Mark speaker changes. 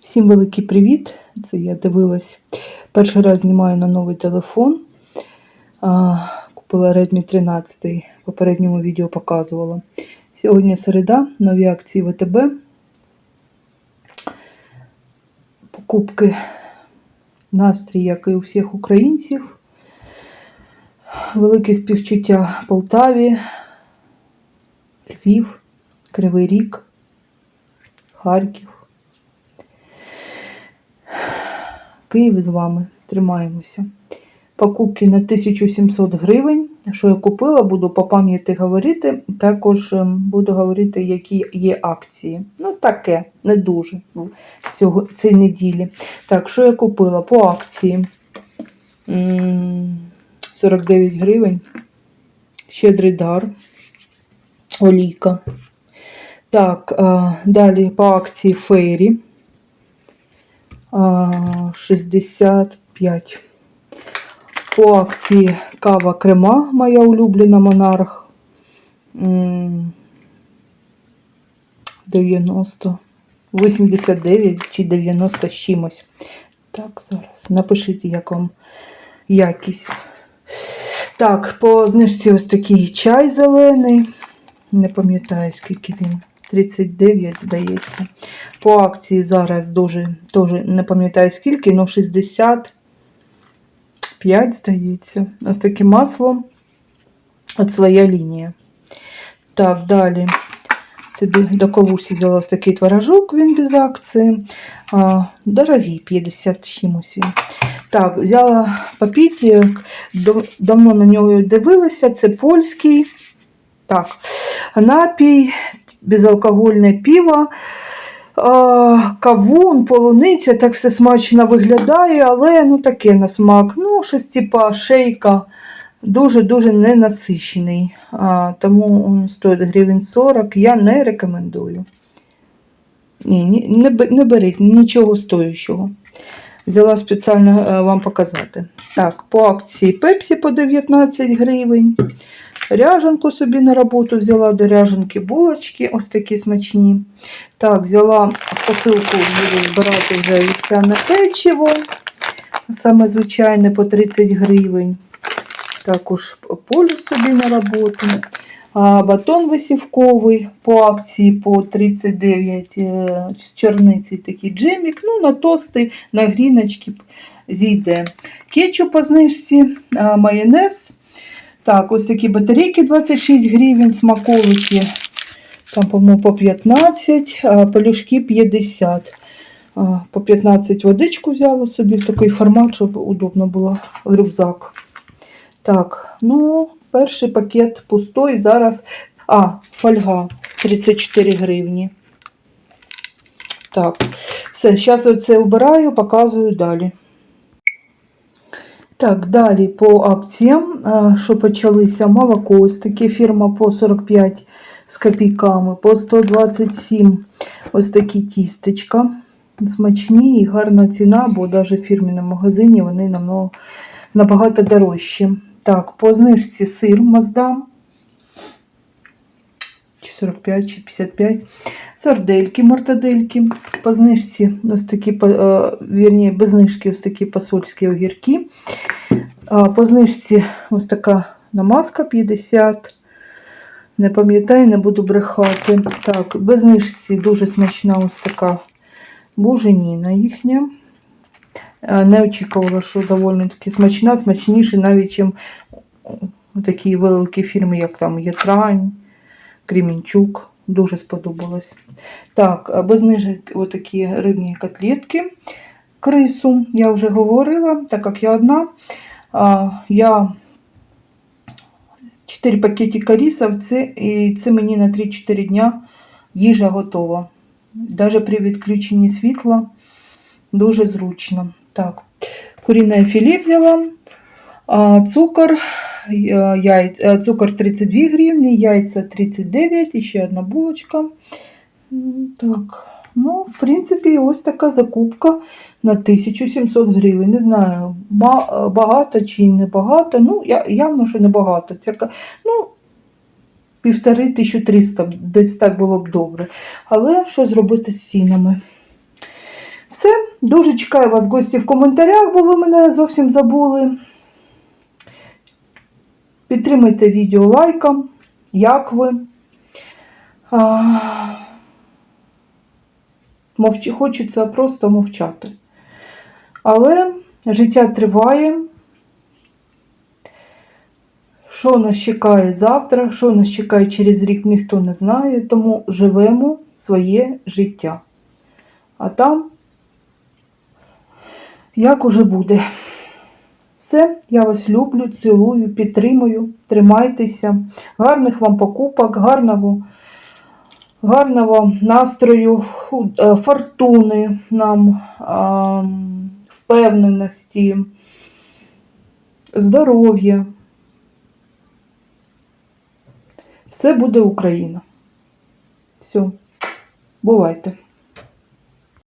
Speaker 1: Всім великий привіт! Це я дивилась. Перший раз знімаю на новий телефон. Купила Redmi 13. В попередньому відео показувала. Сьогодні середа, нові акції ВТБ. Покупки настрій, як і у всіх українців. Велике співчуття Полтаві, Львів, Кривий Ріг, Харків. Київ з вами. Тримаємося. Покупки на 1700 гривень. Що я купила, буду по пам'яті говорити. Також ем, буду говорити, які є акції. Ну, таке, не дуже цього, цієї неділі. Так, що я купила по акції? 49 гривень. Щедрий дар. Олійка. Так, далі по акції Фейрі. А, 65. По акції кава крема, моя улюблена монарх. 90, 89 чи 90 з чимось. Так, зараз. Напишіть, як вам якість. Так, по знижці ось такий чай зелений. Не пам'ятаю, скільки він. 39, здається. По акції зараз дуже, теж не пам'ятаю скільки, але 65, здається. Ось таке масло. От своя лінія. Так, далі. Собі до ковусі взяла ось такий творожок, він без акції. А, дорогий, 50 чимось він. Так, взяла папітік, давно на нього дивилася, це польський. Так, напій, безалкогольне пиво, а, кавун, полуниця, так все смачно виглядає, але ну таке на смак. Ну, щось типа шейка дуже-дуже ненасичений. А, тому стоїть гривень 40. Я не рекомендую. Ні, не, не беріть нічого стоючого. Взяла спеціально е, вам показати. Так, по акції Пепсі по 19 гривень. Ряжанку собі на роботу взяла до ряжанки булочки, ось такі смачні. Так, взяла посилку, буду збирати вже вівсяне печиво. Саме звичайне по 30 гривень. Також полю собі на роботу. А, батон висівковий по акції по 39 е, з чорниці такий джемік. Ну, на тости, на гріночки зійде. Кетчуп по знижці, майонез. Так, ось такі батарейки 26 гривень, смаколики. Там, по-моєму, по 15, а пелюшки 50. А, По 15 водичку взяла собі в такий формат, щоб удобно було рюкзак. Так, ну, перший пакет пустой. Зараз. А, фольга 34 гривні. Так, все, зараз оце обираю, показую далі. Так, далі по акціям, що почалися, молоко, ось таке фірма по 45 з копійками, по 127 ось такі тістечка. Смачні і гарна ціна, бо навіть в фірміному магазині вони намного, набагато дорожчі. Так, по знижці сир Маздам. Чи 45, чи 55. Сардельки, мортадельки. По знижці ось такі, е, вірні, без знижки ось такі посольські огірки. По знижці ось така намазка 50. Не пам'ятаю, не буду брехати. Так, без знижці дуже смачна ось така буженіна їхня. Е, Не очікувала, що доволі таки смачна, смачніше навіть, ніж такі великі фірми, як там Єтрань, Кремінчук. Дуже сподобалось. Так, без знижок отакі рибні котлетки. Крису, я вже говорила, так як я одна. Я 4 пакетика риса, в це, і це мені на 3-4 дня їжа готова. Навіть при відключенні світла дуже зручно. Так, куріне філе взяла, цукор, я- яйць, е, цукор 32 гривні, яйця 39 і ще одна булочка. Так, ну, в принципі, ось така закупка на 1700 гривень. Не знаю, багато чи не багато. Ну, явно, що не багато. Це, ну, півтори 1300, десь так було б добре. Але що зробити з цінами? Все, дуже чекаю вас гості в коментарях, бо ви мене зовсім забули. Підтримайте відео лайком, як ви. А, Мовчи, хочеться просто мовчати. Але життя триває. Що нас чекає завтра, що нас чекає через рік, ніхто не знає, тому живемо своє життя. А там, як уже буде. Все, я вас люблю, цілую, підтримую, тримайтеся. Гарних вам покупок, гарного, гарного настрою, е, фортуни нам, впевненості, здоров'я. Все буде Україна. Все, бувайте.